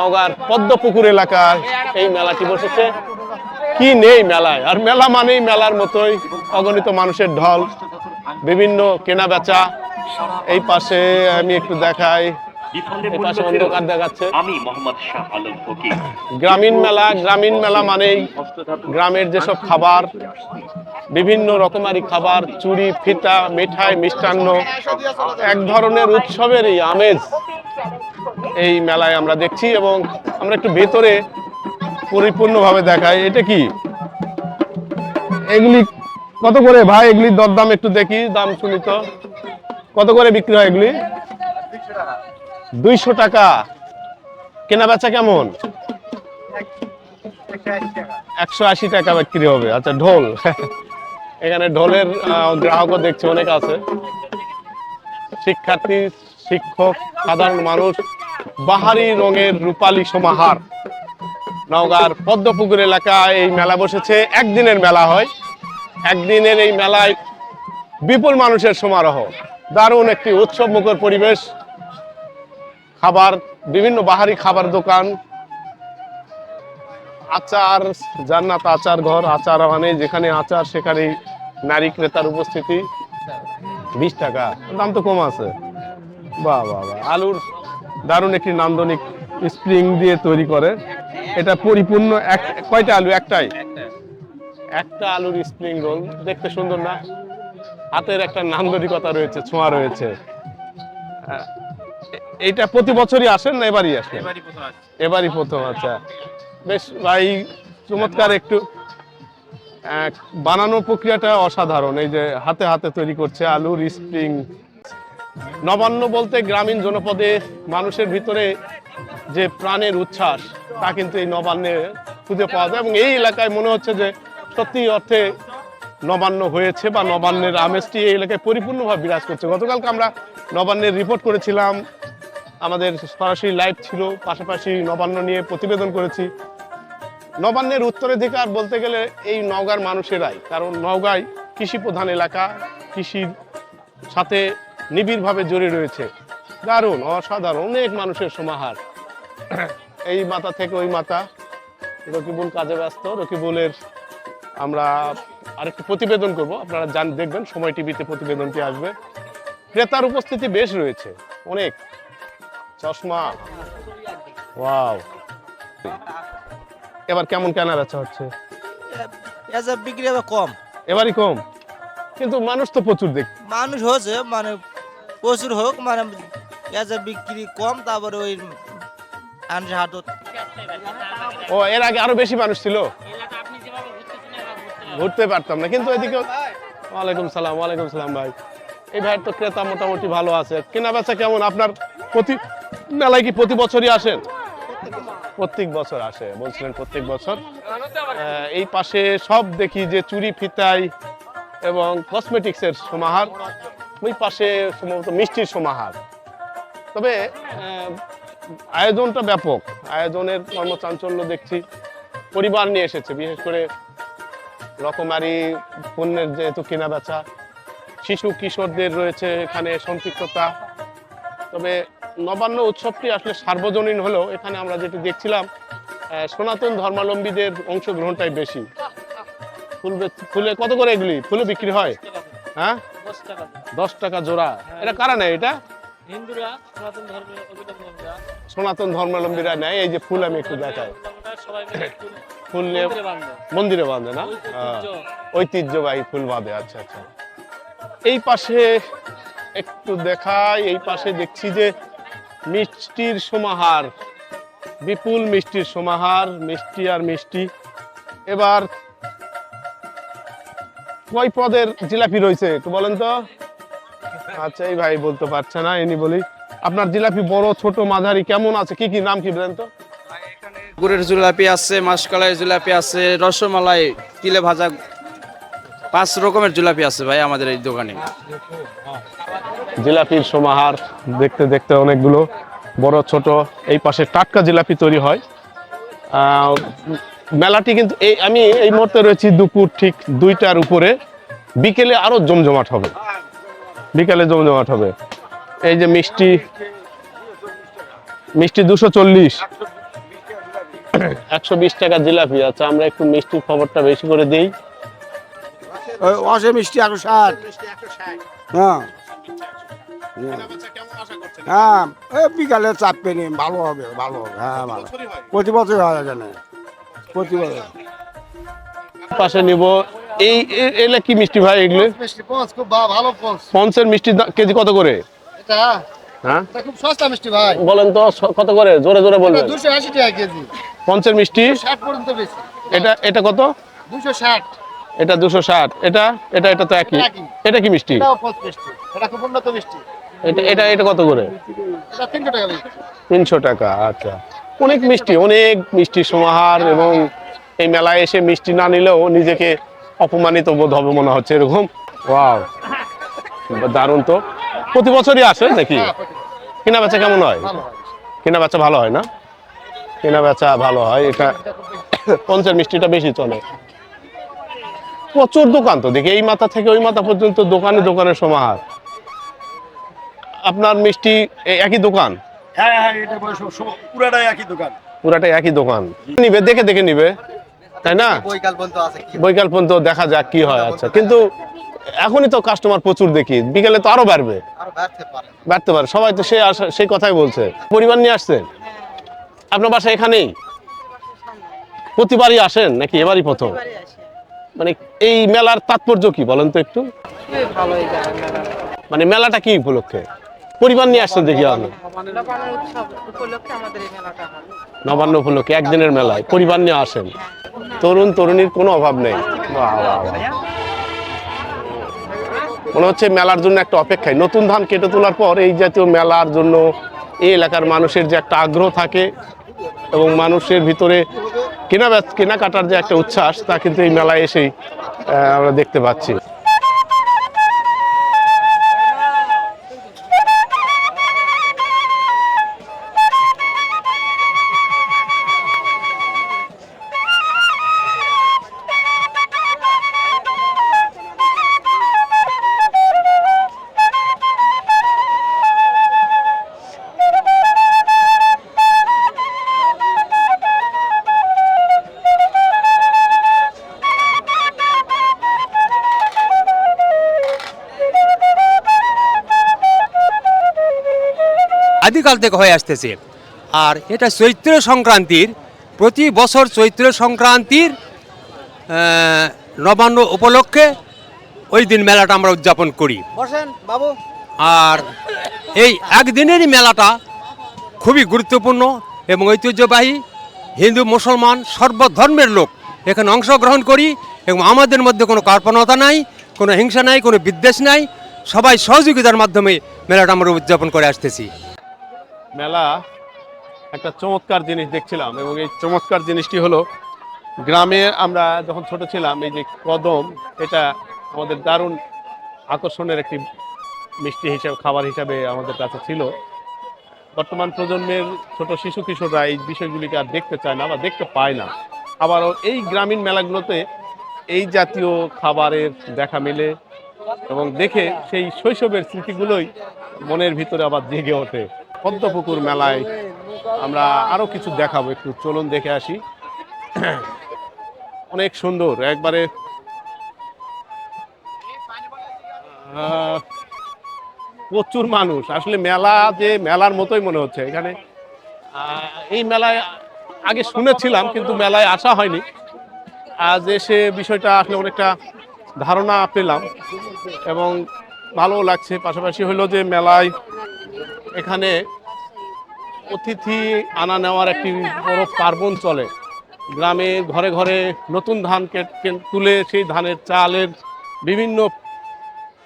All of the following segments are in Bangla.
নওগাঁর পদ্মপুকুর এলাকায় এই মেলাটি বসেছে। কি নেই মেলায়? আর মেলা মানেই মেলার মতোই অগণিত মানুষের ঢল বিভিন্ন কেনা বেচা এই পাশে আমি একটু দেখাই গ্রামীণ মেলা গ্রামীণ মেলা মানেই গ্রামের যেসব খাবার বিভিন্ন রকমারি খাবার চুড়ি ফিতা মিঠাই মিষ্টান্ন এক ধরনের উৎসবের এই আমেজ এই মেলায় আমরা দেখছি এবং আমরা একটু ভেতরে পরিপূর্ণভাবে দেখাই। এটা কি? এগুলি কত করে? ভাই, এগুলির দরদাম একটু দেখি, দাম শুনি তো। কত করে বিক্রি হয় এগুলি? দুইশো টাকা। কেনা বেচা কেমন? একশো আশি টাকা বিক্রি হবে। আচ্ছা ঢোল। এখানে ঢোলের গ্রাহকও দেখছি, অনেক আছে। শিক্ষার্থী, শিক্ষক, সাধারণ মানুষ। বাহারি রঙের রূপালী সমাহার। নওগাঁর পদ্মপুকুর এলাকায় এই মেলা বসেছে। একদিনের মেলা হয়। একদিনের এই মেলায় বিপুল মানুষের সমারোহ। দারুণ একটি উৎসব মুখর পরিবেশ। খাবার, বিভিন্ন বাহারি খাবার দোকান। আচার, জান্নাত আচার ঘর, আচার মানে যেখানে আচার, সেখানে নারী ক্রেতার উপস্থিতি। বিশ টাকা। দাম তো কম আছে। বাহ বাহ বাহ। আলুর দারুণ একটি নান্দনিক স্প্রিং দিয়ে তৈরি করে। এটা পরিপূর্ণ এক কয়টা আলু? একটাই? একটা আলুর স্প্রিং রোল। দেখতে সুন্দর না? হাতের একটা নান্দনিকতা রয়েছে ছোঁয়া রয়েছে। এইটা প্রতি বছরই আসেন না এবারই আসেন? এবারই প্রথম আচ্ছা। বেশ ভাই চমৎকার একটু বানানোর প্রক্রিয়াটা অসাধারণ। এই যে হাতে হাতে তৈরি করছে আলুর স্প্রিং। নবান্ন বলতে গ্রামীণ জনপদে মানুষের ভিতরে যে প্রাণের উচ্ছ্বাস, তা কিন্তু এই নবান্নে খুঁজে পাওয়া যায় এবং এই এলাকায় মনে হচ্ছে যে সত্যি অর্থে নবান্ন হয়েছে বা নবান্নের আমেজটি এই এলাকায় পরিপূর্ণভাবে বিরাজ করছে। গতকালকে আমরা নবান্নের রিপোর্ট করেছিলাম। আমাদের সরাসরি লাইভ ছিল, পাশাপাশি নবান্ন নিয়ে প্রতিবেদন করেছি। নবান্নের উত্তরাধিকার বলতে গেলে এই নওগাঁর মানুষেরাই, কারণ নওগাঁয় কৃষি প্রধান এলাকা, কৃষির সাথে নিবিড়ভাবে জড়িয়ে রয়েছে দারুণ অসাধারণ অনেক মানুষের সমাহার এই মাথা থেকে ওই মাথা রকিবুল কাজে ব্যস্ত রকিবুলের আমরা আরেকটি প্রতিবেদন করব আপনারা জান দেখবেন সময় টিভিতে প্রতিবেদনটি আসবে ক্রেতার উপস্থিতি বেশ রয়েছে অনেক চশমা ওয়াও এবার কেমন কেনা বেচা হচ্ছে বিক্রি কম এবারই কম কিন্তু মানুষ তো প্রচুর দেখ মানুষ হচ্ছে মানে প্রচুর হোক মানে এসব বিক্রি কম, তারপরে ওই আনছে হাটত। ও, এর আগে আরও বেশি মানুষ ছিল? ঘুরতে পারতাম না, কিন্তু এদিকে ওয়ালাইকুম সালাম ওয়ালাইকুম সালাম ভাই। এই ভাইয়ের তো ক্রেতা মোটামুটি ভালো আছে। কেনা বেচা কেমন? আপনার প্রতি মেলায় কি প্রতি বছরই আসেন? প্রত্যেক বছর আসে, বলছিলেন প্রত্যেক বছর। এই পাশে সব দেখি যে চুরি, ফিতাই এবং কসমেটিক্সের সমাহার। ওই পাশে সম্ভবত মিষ্টির সমাহার। তবে আয়োজনটা ব্যাপক। আয়োজনের কর্মচাঞ্চল্য দেখছি, পরিবার নিয়ে এসেছে, বিশেষ করে রকমারি পণ্যের যেহেতু কেনা বেচা শিশু, কিশোরদের রয়েছে এখানে সম্পৃক্ততা। তবে নবান্ন উৎসবটি আসলে সার্বজনীন হলেও এখানে আমরা যেটি দেখছিলাম সনাতন ধর্মাবলম্বীদের অংশগ্রহণটাই বেশি। ফুল ফুলে কত করে এগুলি? ফুলে বিক্রি হয়? হ্যাঁ? দশ টাকা জোড়া। এটা কারা নেয় এটা? হিন্দুরা সনাতন ধর্মের সনাতন ধর্মাবলম্বীরা নেয়। এই যে ফুল আমি একটু দেখাই। ফুল নিয়ে মন্দিরে বাঁধে। না? ঐতিহ্যবাহী ফুল বাঁধে। আচ্ছা আচ্ছা। এই পাশে একটু দেখাই। এই পাশে দেখছি যে মিষ্টির সমাহার। বিপুল মিষ্টির সমাহার। মিষ্টি আর মিষ্টি। এবার কয় পদের জিলাপি রয়েছে একটু বলেন তো। আচ্ছা এই ভাই বলতে পারছে না এনি বলি। আপনার জিলাপি বড় ছোট মাঝারি কেমন আছে? কি কি নাম কি বলেন তো? গুড়ের জিলাপি আছে মাসকলাই জিলাপি আছে রসমালাই তিলে ভাজা পাঁচ রকমের জিলাপি আছে ভাই আমাদের এই দোকানে। জিলাপির সমাহার দেখতে দেখতে অনেকগুলো বড় ছোট এই পাশে টাটকা জিলাপি তৈরি হয়। মেলাটি কিন্তু এই আমি এই মুহূর্তে রয়েছি দুপুর ঠিক দুইটার উপরে। বিকেলে আরও জমজমাট হবে। বিকেলে জমজমাট হবে। এই যে মিষ্টি মিষ্টি দুশো চল্লিশ। একশো বিশ টাকা জিলাপি। আচ্ছা আমরা একটু মিষ্টির খবরটা বেশি করে দিই। মিষ্টি একশো ষাট। হ্যাঁ। হ্যাঁ। বিকালে চাপবে নি ভালো হবে ভালো হবে। হ্যাঁ ভালো। প্রতি বছর হয় এখানে। প্রতি পাশে নিব। এই এ- এগুলা কি মিষ্টি ভাই এগুলো? মিষ্টি পঞ্চ খুব ভালো পঞ্চ। পঞ্চের মিষ্টি কেজি কত করে? এটা? হ্যাঁ? এটা খুব সস্তা মিষ্টি ভাই। বলেন তো কত করে? জোরে জোরে বলবেন। দুশো আশি টাকা কেজি। পঞ্চের মিষ্টি? ষাট পর্যন্ত বেশি। এটা এটা কত? দুশো ষাট। এটা দুশো ষাট। এটা এটা এটা তো একই। এটা কি মিষ্টি? এটাও পঞ্চ মিষ্টি। এটা খুব উন্নত মিষ্টি। এটা এটা এটা কত করে? এটা তিনশো টাকা বেশি তিনশো টাকা আচ্ছা। অনেক মিষ্টি অনেক মিষ্টি সমাহার এবং এই মেলায় এসে মিষ্টি না নিলেও নিজেকে অপমানিত বোধ হবে মনে হচ্ছে এরকম? ওয়াও দারুণ তো। প্রতি বছরই আসে নাকি? কেনা বেচা কেমন হয়? কেনা বেচা ভালো হয় না? কেনা বেচা ভালো হয় এটা পঞ্চাশ মিষ্টিটা বেশি চলে। প্রচুর দোকান তো দেখি এই মাথা থেকে ওই মাথা পর্যন্ত দোকানে দোকানের সমাহার। আপনার মিষ্টি একই দোকান? হ্যাঁ হ্যাঁ এটা পুরাটাই একই দোকান। পুরাটাই একই দোকান। নিবে দেখে দেখে নিবে। তাই না? বৈকাল পর্যন্ত আছে বৈকাল পর্যন্ত দেখা যাক কি হয় আচ্ছা। কিন্তু এখনই তো কাস্টমার প্রচুর দেখি। বিকেলে তো আরও বাড়বে। বাড়তে পারে। সবাই তো সে সেই কথাই বলছে। পরিবার নিয়ে আসছেন? আপনার বাসা এখানেই? প্রতিবারই আসেন নাকি এবারই প্রথম? মানে এই মেলার তাৎপর্য কি বলেন তো একটু? মানে মেলাটা কি উপলক্ষে? পরিবার নিয়ে আসছেন দেখি আপনি। নবান্ন উপলক্ষে, একদিনের মেলায় পরিবার নিয়ে আসেন। তরুণ, তরুণীর কোনো অভাব নেই। মনে হচ্ছে মেলার জন্য একটা অপেক্ষায়। নতুন ধান কেটে তোলার পর এই জাতীয় মেলার জন্য এই এলাকার মানুষের যে একটা আগ্রহ থাকে এবং মানুষের ভিতরে কেনা কেনাকাটার যে একটা উচ্ছ্বাস, তা কিন্তু এই মেলায় এসেই আমরা দেখতে পাচ্ছি। আদিকাল থেকে হয়ে আসতেছে। আর এটা চৈত্র সংক্রান্তির প্রতি বছর চৈত্র সংক্রান্তির নবান্ন উপলক্ষে ওই দিন মেলাটা আমরা উদযাপন করি। বসেন বাবু। আর এই একদিনেরই মেলাটা খুবই গুরুত্বপূর্ণ এবং ঐতিহ্যবাহী। হিন্দু মুসলমান সর্বধর্মের লোক এখানে অংশগ্রহণ করি এবং আমাদের মধ্যে কোনো কার্পণতা নাই কোনো হিংসা নাই কোনো বিদ্বেষ নাই। সবাই সহযোগিতার মাধ্যমে মেলাটা আমরা উদযাপন করে আসতেছি। মেলা একটা চমৎকার জিনিস দেখছিলাম এবং এই চমৎকার জিনিসটি হলো গ্রামে আমরা যখন ছোট ছিলাম, এই যে কদম, এটা আমাদের দারুণ আকর্ষণের একটি মিষ্টি হিসাবে, খাবার হিসাবে আমাদের কাছে ছিল। বর্তমান প্রজন্মের ছোট শিশু কিশোররা এই বিষয়গুলিকে আর দেখতে চায় না বা দেখতে পায় না। আবারও এই গ্রামীণ মেলাগুলোতে এই জাতীয় খাবারের দেখা মেলে এবং দেখে সেই শৈশবের স্মৃতিগুলোই মনের ভিতরে আবার জেগে ওঠে। পদ্মপুকুর মেলায় আমরা আরও কিছু দেখাবো, একটু চলুন দেখে আসি। অনেক সুন্দর, একবারে প্রচুর মানুষ। আসলে মেলা যে মেলার মতোই মনে হচ্ছে এখানে। এই মেলায় আগে শুনেছিলাম, কিন্তু মেলায় আসা হয়নি। আজ এসে বিষয়টা আসলে অনেকটা ধারণা পেলাম এবং ভালো লাগছে। পাশাপাশি হলো যে মেলায় এখানে অতিথি আনা নেওয়ার একটি বড় পার্বণ চলে। গ্রামে ঘরে ঘরে নতুন ধান তুলে সেই ধানের চালের বিভিন্ন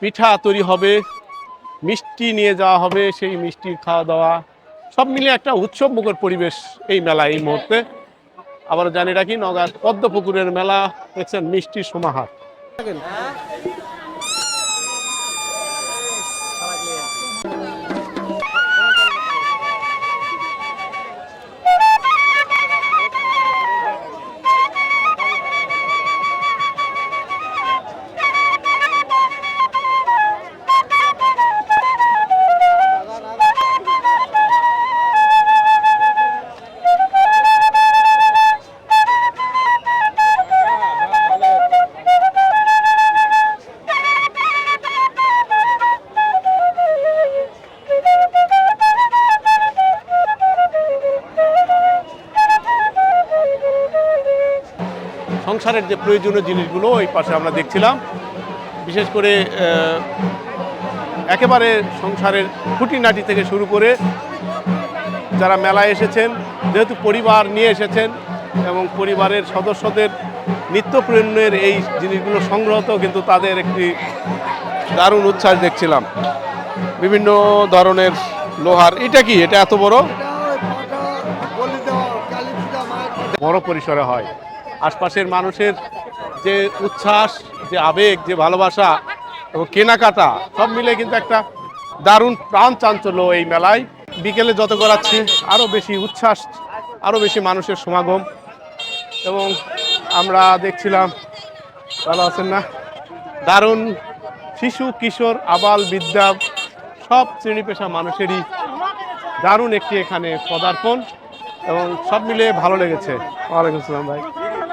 পিঠা তৈরি হবে, মিষ্টি নিয়ে যাওয়া হবে, সেই মিষ্টি খাওয়া দাওয়া, সব মিলে একটা উৎসব মুখর পরিবেশ এই মেলা এই মুহূর্তে। আবার জানি রাখি নগার পদ্মপুকুরের মেলা দেখছেন মিষ্টি সমাহার। সংসারের যে প্রয়োজনীয় জিনিসগুলো ওই পাশে আমরা দেখছিলাম। বিশেষ করে একেবারে সংসারের খুঁটিনাটি থেকে শুরু করে যারা মেলায় এসেছেন যেহেতু পরিবার নিয়ে এসেছেন এবং পরিবারের সদস্যদের নিত্য প্রয়োজনের এই জিনিসগুলো সংগ্রহত কিন্তু তাদের একটি দারুণ উচ্ছ্বাস দেখছিলাম। বিভিন্ন ধরনের লোহার এটা কি? এটা এত বড়? বড় পরিসরে হয়। আশপাশের মানুষের যে উচ্ছ্বাস, যে আবেগ, যে ভালোবাসা এবং কেনাকাটা, সব মিলে কিন্তু একটা দারুণ প্রাণ চাঞ্চল্য এই মেলায়। বিকেলে যত গড়াচ্ছে আরও বেশি উচ্ছ্বাস আরও বেশি মানুষের সমাগম। এবং আমরা দেখছিলাম, ভালো আছেন না? দারুণ শিশু, কিশোর, আবাল বিদ্যা সব শ্রেণি পেশা মানুষেরই দারুণ একটি এখানে পদার্পণ। এবং সব মিলে ভালো লেগেছে। ওয়ালাইকুম আসসালাম ভাই।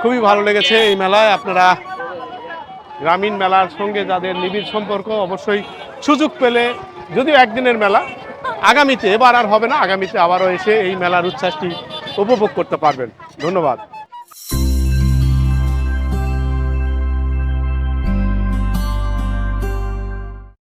খুবই ভালো লেগেছে এই মেলায়। আপনারা গ্রামীণ মেলার সঙ্গে যাদের নিবিড় সম্পর্ক, অবশ্যই সুযোগ পেলে যদিও একদিনের মেলা, আগামীতে, এবার আর হবে না, আগামীতে আবারও এসে এই মেলার উচ্ছ্বাসটি উপভোগ করতে পারবেন। ধন্যবাদ।